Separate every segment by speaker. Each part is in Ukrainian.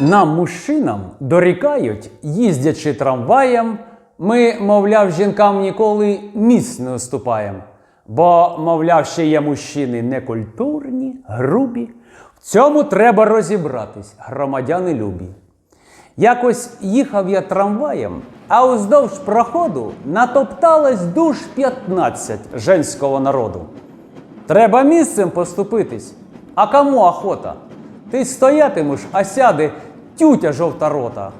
Speaker 1: Нам, мужчинам, дорікають, їздячи трамваєм, ми, мовляв, жінкам ніколи місць не уступаєм. Бо, мовляв, ще є мужчини некультурні, грубі. В цьому треба розібратись, громадяни любі. Якось їхав я трамваєм, а уздовж проходу натопталось душ 15 женського народу. Треба місцем поступитись. А кому охота? Ти стоятимеш, а сяде тютя жовторота.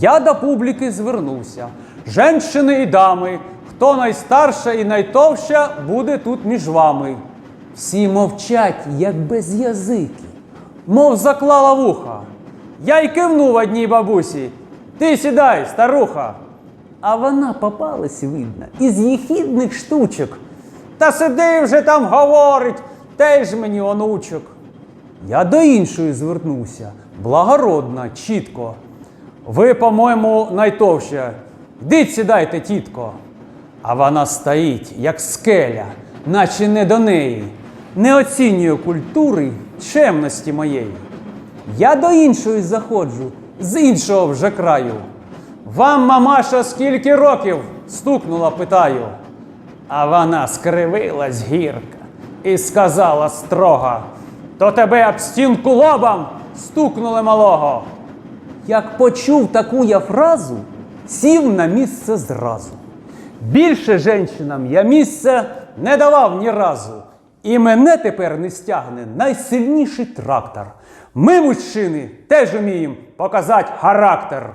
Speaker 1: Я до публіки звернувся. Женщини і дами, хто найстарша і найтовща, буде тут між вами. Всі мовчать, як без язики, мов заклала вуха. Я й кивнув одній бабусі. Ти сідай, старуха. А вона попалась, видно, із їхідних штучок. Та сиди вже там говорить, теж мені онучок. Я до іншої звернувся, благородна, чітко. Ви, по-моєму, найтовща. Йдіть сідайте, тітко. А вона стоїть, як скеля, наче не до неї, не оцінює культури, чемності моєї. Я до іншої заходжу, з іншого вже краю. Вам, мамаша, скільки років? стукнула, питаю. А вона скривилась гірка і сказала строго, то тебе об стінку лобом стукнули малого. Як почув таку я фразу, сів на місце зразу. Більше жінкам я місце не давав ні разу. І мене тепер не стягне найсильніший трактор. Ми, мужчини, теж уміємо показати характер.